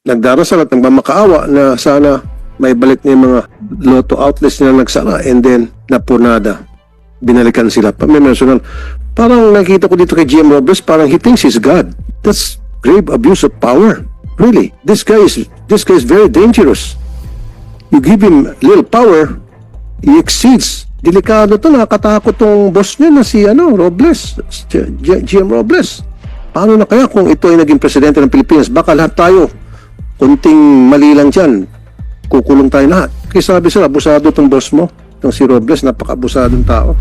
nagdarasal at nagmamakaawa na sana may balik na yung mga lotto outlets nila nagsara and then napunada. Binalikan sila. May personal. Parang nakita ko dito kay GM Robles, parang he thinks he's God. That's grave abuse of power. Really. This guy is, this guy is very dangerous. You give him little power, he exceeds. Delikado to, nakakatakot tong boss niya na si ano, Robles, G- GM Robles. Paano na kaya kung ito ay naging presidente ng Pilipinas? Baka lahat tayo, kunting mali lang dyan, kukulong tayo lahat. Kaya sabi sila, abusado tong boss mo, itong si Robles, napaka-abusadong tao.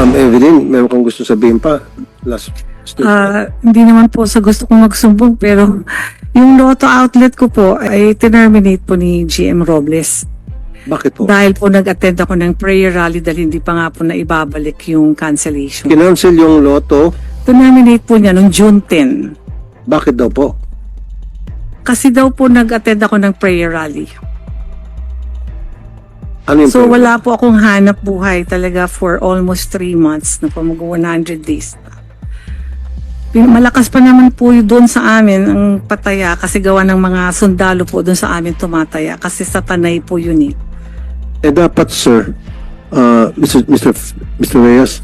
Ma'am Evelyn, meron kang gusto sabihin pa? Last statement. Ah, hindi naman po sa gusto kong magsumbong pero yung Lotto outlet ko po ay terminate po ni GM Robles. Bakit po? Dahil po nag-attend ako ng prayer rally dahil hindi pa nga po na ibabalik yung cancellation. Kinancel yung loto, Terminate po niya noong June 10. bakit daw po? Kasi daw po nag-attend ako ng prayer rally. Ano yung So pera? wala po akong hanap buhay talaga for almost 3 months na po mag 100 days. Pin- Malakas pa naman po yun doon sa amin ang pataya kasi gawa ng mga sundalo po doon sa amin tumataya kasi sa tanay po yun eh. Eh dapat sir, uh, Mr. Mr. F- Mr. Reyes,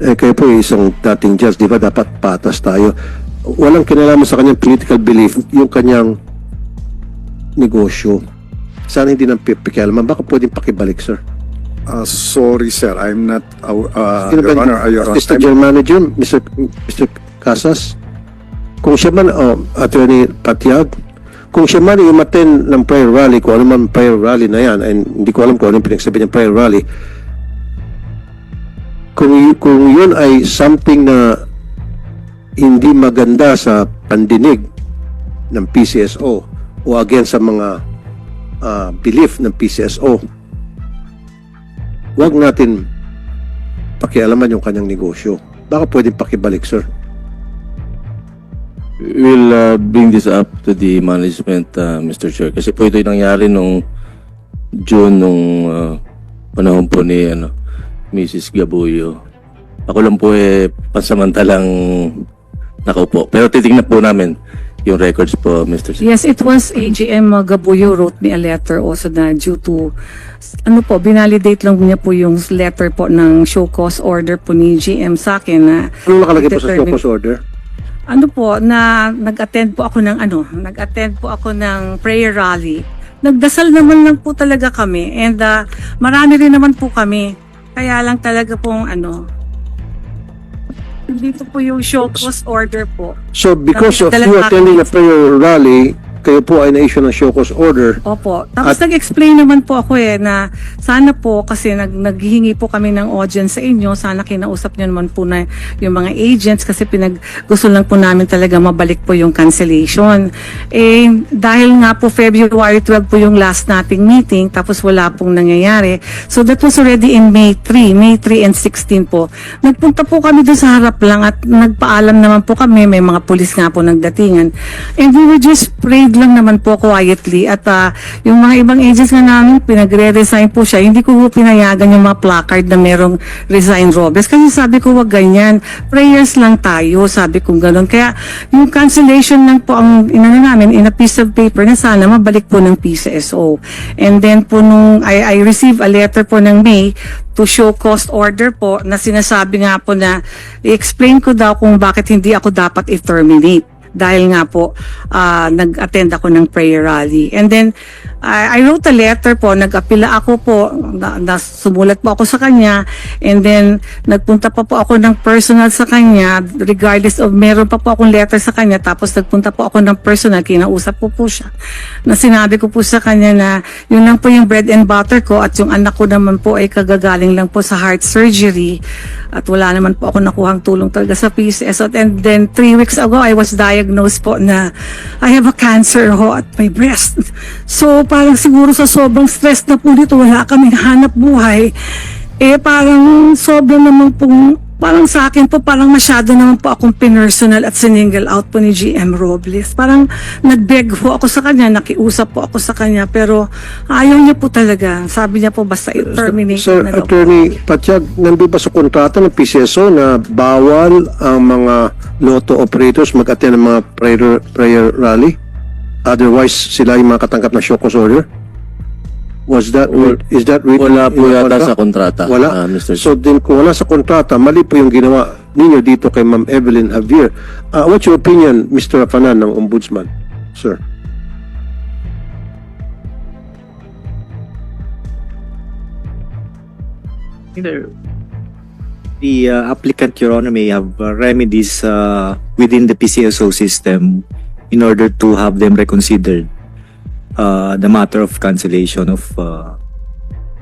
eh, kayo po isang dating judge, di ba dapat patas tayo. Walang kinalaman sa kanyang political belief, yung kanyang negosyo. Sana hindi nang pipikialaman. Baka pwedeng pakibalik, sir. Uh, sorry, sir. I'm not, uh, Sino Your ba- Honor, uh, Your Honor. Assistant General Manager, Mr. Mr. Casas. Kung siya man, oh, Attorney Patiag, kung siya man i-attend ng prayer rally, kung ano man prayer rally na yan, and hindi ko alam kung ano yung pinagsabi ng prayer rally, kung, kung yun ay something na hindi maganda sa pandinig ng PCSO o against sa mga ah, belief ng PCSO, huwag natin pakialaman yung kanyang negosyo. Baka pwedeng pakibalik, sir. We'll uh, bring this up to the management, uh, Mr. Chair. Kasi po ito yung nangyari nung June nung uh, panahon po ni ano, Mrs. Gabuyo. Ako lang po eh pansamantalang nakaupo. Pero titingnan po namin yung records po, Mr. Chair. Yes, it was AGM Gabuyo wrote me a letter also na due to ano po, binalidate lang niya po yung letter po ng show cause order po ni GM sa akin na Ano nakalagay po sa show cause order? ano po, na nag-attend po ako ng ano, nag-attend po ako ng prayer rally. Nagdasal naman lang po talaga kami and uh, marami rin naman po kami. Kaya lang talaga pong ano, dito po yung show cause order po. So, because of you attending a prayer rally, kayo po ay na-issue ng show cause order. Opo. Tapos At- nag-explain naman po ako eh na sana po kasi nag naghihingi po kami ng audience sa inyo, sana kinausap niyo naman po na yung mga agents kasi pinag gusto lang po namin talaga mabalik po yung cancellation. Eh dahil nga po February 12 po yung last nating meeting tapos wala pong nangyayari. So that was already in May 3, May 3 and 16 po. Nagpunta po kami doon sa harap lang at nagpaalam naman po kami, may mga pulis nga po nagdatingan. And we were just prayed lang naman po quietly at ah, yung mga ibang agents nga namin, pinagre-resign po siya. Hindi ko po pinayagan yung mga placard na merong resign Robes. Kasi sabi ko, wag ganyan. Prayers lang tayo, sabi ko ganun. Kaya yung cancellation lang po ang inano namin in a piece of paper na sana mabalik po ng PCSO. And then po nung I, I received a letter po ng May to show cost order po na sinasabi nga po na i-explain ko daw kung bakit hindi ako dapat i-terminate dahil nga po ah, nag-attend ako ng prayer rally. And then I I wrote a letter po, nag-apila ako po, na, na- po ako sa kanya and then nagpunta pa po ako ng personal sa kanya regardless of meron pa po akong letter sa kanya tapos nagpunta po ako ng personal, kinausap po po siya na sinabi ko po sa kanya na yun lang po yung bread and butter ko at yung anak ko naman po ay kagagaling lang po sa heart surgery at wala naman po ako nakuhang tulong talaga sa PCS. And then three weeks ago, I was diagnosed po na I have a cancer ho at my breast. So parang siguro sa sobrang stress na po dito, wala kaming hanap buhay. Eh parang sobrang naman pong parang sa akin po, parang masyado naman po akong pinersonal at siningle out po ni GM Robles. Parang nag-beg po ako sa kanya, nakiusap po ako sa kanya, pero ayaw niya po talaga. Sabi niya po, basta i-terminate Sir na. Attorney Patyag, nandun ba sa kontrata ng PCSO na bawal ang mga lotto operators mag-attend ng mga prayer, prayer rally? Otherwise, sila yung mga katanggap na show cause order? Was that, is that written Wala po yata contract? sa kontrata, Wala? ah, Mr. So din kung wala sa kontrata, mali po yung ginawa ninyo dito kay Ma'am Evelyn Javier. Uh, what's your opinion, Mr. Rafanan, ng Ombudsman? Sir. Either the uh, applicant, Your Honor, may have uh, remedies uh, within the PCSO system in order to have them reconsidered uh, the matter of cancellation of uh,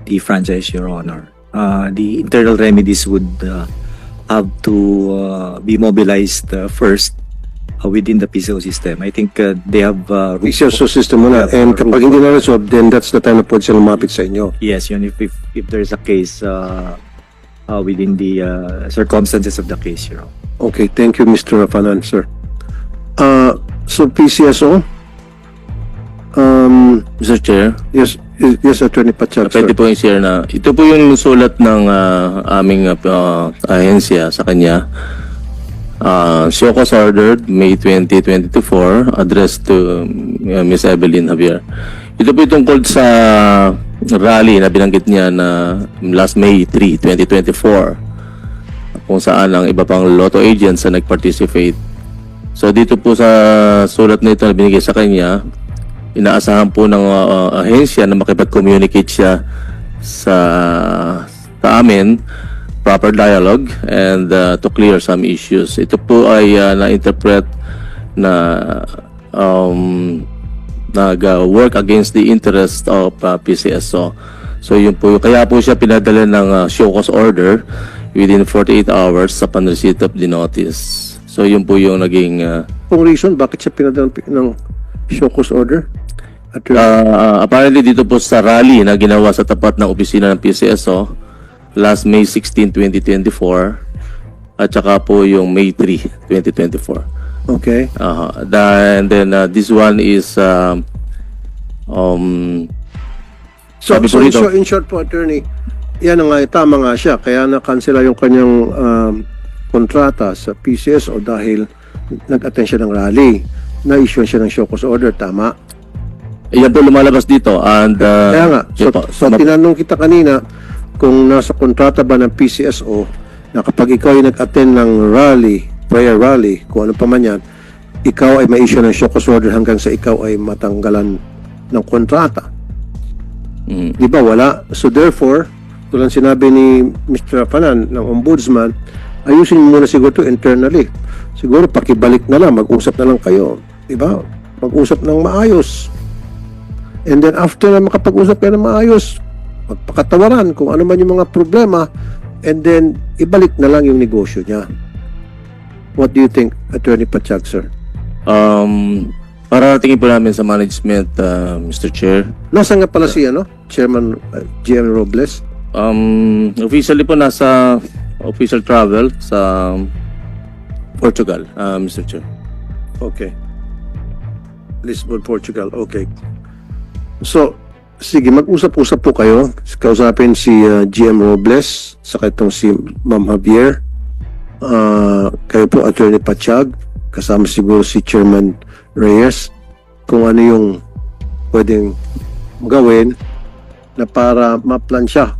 the franchise, Your Honor. Uh, the internal remedies would uh, have to uh, be mobilized uh, first uh, within the PCSO system. I think uh, they have uh, room- PCSO system muna. And kapag hindi na resolve, then that's the time na pwede sila lumapit sa inyo. Yes, yun if if, if there's a case uh, uh, within the uh, circumstances of the case, Your Honor. Okay, thank you, Mr. Rafanan, sir. So PCSO, um, Mr. Chair, yes, yes, Attorney Pachak, sir. pwede po yung share na, ito po yung sulat ng ah, aming ah, ahensya sa kanya. Uh, Shokos ordered May 20, 2024 addressed to uh, Miss Evelyn Javier. Ito po yung tungkol sa rally na binanggit niya na last May 3, 2024 kung saan ang iba pang lotto agents na nag-participate. So dito po sa sulat na ito na binigay sa kanya, inaasahan po ng uh, ahensya na makipag-communicate siya sa, sa amin proper dialogue and uh, to clear some issues. Ito po ay uh, na-interpret na um, nag-work against the interest of uh, PCSO. So yun po, kaya po siya pinadala ng uh, show cause order within 48 hours sa pan-receipt of the notice. So yun po yung naging uh, Kung reason, bakit siya pinadala ng- ng show cause order? Attorney, Uh, apparently dito po sa rally na ginawa sa tapat ng opisina ng PCSO last May 16, 2024 at saka po yung May 3, 2024. okay. Uh, and then uh, this one is um, um, So, Sabi so in, rito- short, in short po, Attorney, yan na nga, tama nga siya. Kaya na-cancela yung kanyang um, kontrata sa PCSO dahil nag-attend siya ng rally. Na-issue siya ng show cause order, tama? yan po lumalabas dito and uh, Kaya nga, so, po. so tinanong kita kanina kung nasa kontrata ba ng PCSO na kapag ikaw ay nag-attend ng rally, prayer rally, kung ano pa man yan, ikaw ay ma-issue ng show cause order hanggang sa ikaw ay matanggalan ng kontrata. Mm. Di ba wala? So therefore, tulad sinabi ni Mr. Fanan ng Ombudsman, ayusin mo muna siguro to internally. Siguro pakibalik na lang, mag-usap na lang kayo. Di ba? Mag-usap ng maayos. And then after na makapag-usap kayo ng maayos, magpakatawaran kung ano man yung mga problema, and then ibalik na lang yung negosyo niya. What do you think, Attorney Pachag, sir? um, para tingin po namin sa management uh, Mr. Chair Nasaan nga pala si ano? Chairman uh, GM Robles? Um, officially po nasa official travel sa Portugal, uh, Mr. Chair. Okay. Lisbon, Portugal. Okay. So, sige, mag-usap-usap po kayo. Kausapin si uh, GM Robles, saka itong si Ma'am Javier. Uh, kayo po, Attorney Pachag. Kasama siguro si Chairman Reyes. Kung ano yung pwedeng gawin na para maplansya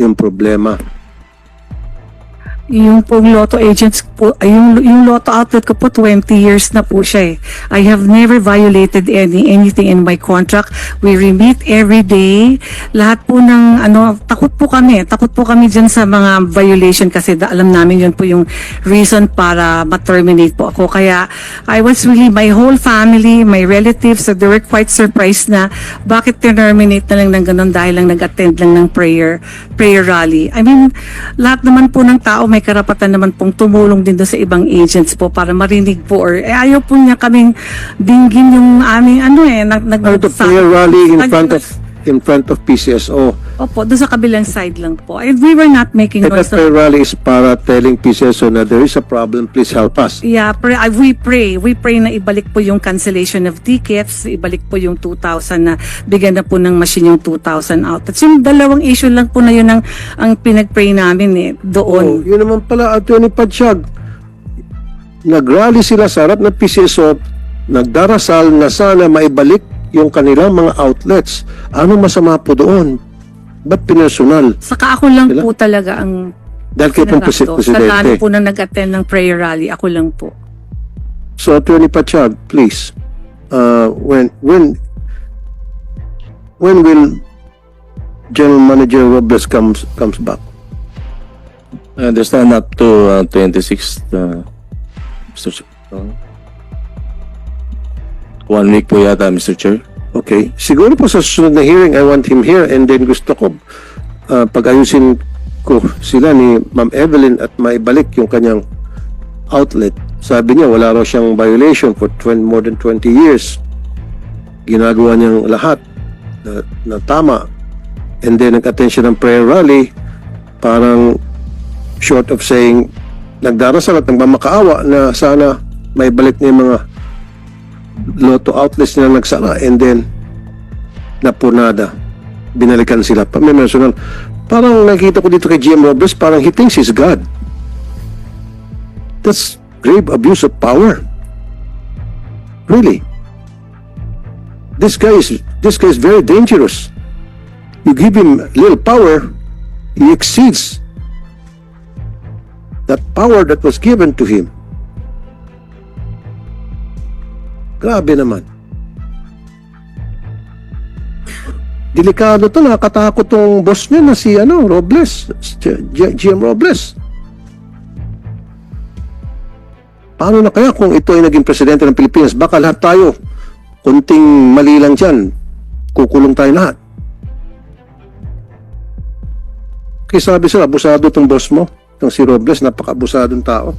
yung problema. Yung pong lotto agents po, yung, yung lotto outlet ko po 20 years na po siya eh. I have never violated any anything in my contract. We remit every day. Lahat po ng ano, takot po kami. Takot po kami dyan sa mga violation kasi da, alam namin yun po yung reason para ma-terminate po ako. Kaya I was really, my whole family, my relatives, so they were quite surprised na bakit terminate na lang ng ganun dahil lang nag-attend lang ng prayer, prayer rally. I mean, lahat naman po ng tao may karapatan naman pong tumulong din doon sa ibang agents po para marinig po or eh, ayaw po niya kaming dinggin yung aming ano eh nag, nag prayer rally in front of in front of PCSO. Opo, doon sa kabilang side lang po. And we were not making And noise. prayer rally is para telling PCSO na there is a problem, please help us. Yeah, pray, uh, we pray. We pray na ibalik po yung cancellation of tickets, ibalik po yung 2,000 na bigyan na po ng machine yung 2,000 outlets. Yung dalawang issue lang po na yun ang, ang pinag-pray namin eh, Oh, doon. yun naman pala, Atty. Padsyag. Nag-rally sila sa harap ng PCSO, nagdarasal na sana maibalik yung kanilang mga outlets. Ano masama po doon? Ba't pinersonal? Saka ako lang Sila? po talaga ang Dahil kayo pong presi- sinarap to. Sa presidente. po na nag-attend ng prayer rally, ako lang po. So, Attorney Pachag, please, uh, when, when, when will General Manager Robles comes, comes back? I understand up to uh, 26th, uh, Mr. Chair. One week po yata, Mr. Chair. Okay. Siguro po sa susunod na hearing, I want him here and then gusto ko uh, pag-ayusin ko sila ni Ma'am Evelyn at maibalik yung kanyang outlet. Sabi niya, wala raw siyang violation for 20, more than 20 years. Ginagawa niyang lahat na, na tama. And then nag-attend siya ng prayer rally, parang short of saying, nagdarasal at nagmamakaawa na sana may balik yung mga lotto outlets nila nagsara and then napunada. Binalikan sila. Pa, may personal. Parang nakita ko dito kay GM Robles, parang he thinks he's God. That's grave abuse of power. Really. This guy is this guy is very dangerous. You give him little power, he exceeds that power that was given to him. Grabe naman. Delikado to, nakakatakot tong boss niya na si ano, Robles, GM Robles. Paano na kaya kung ito ay naging presidente ng Pilipinas? Baka lahat tayo, kunting mali lang dyan, kukulong tayo lahat. Kaya sabi sila, abusado tong boss mo, itong si Robles, napaka-abusadong tao.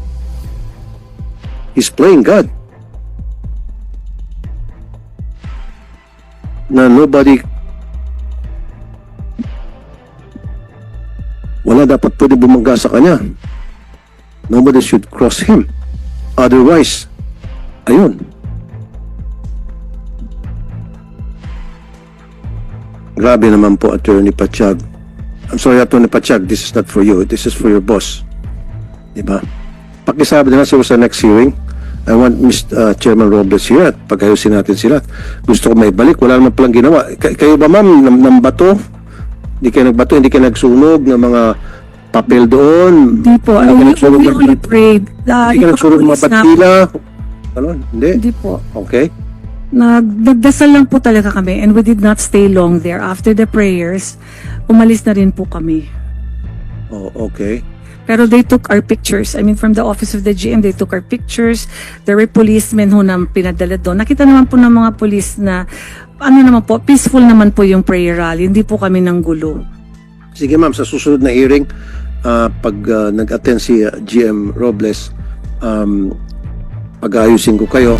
He's playing God. Na nobody wala dapat pwede bumangga sa kanya. Nobody should cross him. Otherwise, ayun. Grabe naman po, Attorney Pachag. I'm sorry, Attorney Pachag, this is not for you. This is for your boss. Diba? Pakisabi na siguro sa next hearing. I want Mr. uh, Chairman Robles here at pagayusin natin sila. Gusto ko may balik. Wala naman palang ginawa. Kay- kayo ba ma'am, ng, ng bato? Hindi kayo nagbato? Hindi kayo nagsunog ng mga papel doon? Hindi po. Hindi kayo we, only prayed. Uh, hindi kayo nagsunog ng mga batila? Ano? Hindi? Hindi po. Okay. Nag, nagdasal lang po talaga kami and we did not stay long there. After the prayers, umalis na rin po kami. Oh, okay. Pero they took our pictures. I mean, from the office of the GM, they took our pictures. There were policemen who na pinadala doon. Nakita naman po ng mga police na, ano naman po, peaceful naman po yung prayer rally. Hindi po kami ng gulo. Sige ma'am, sa susunod na hearing, ah, pag ah, nag-attend si ah, GM Robles, um, pag-ayusin ko kayo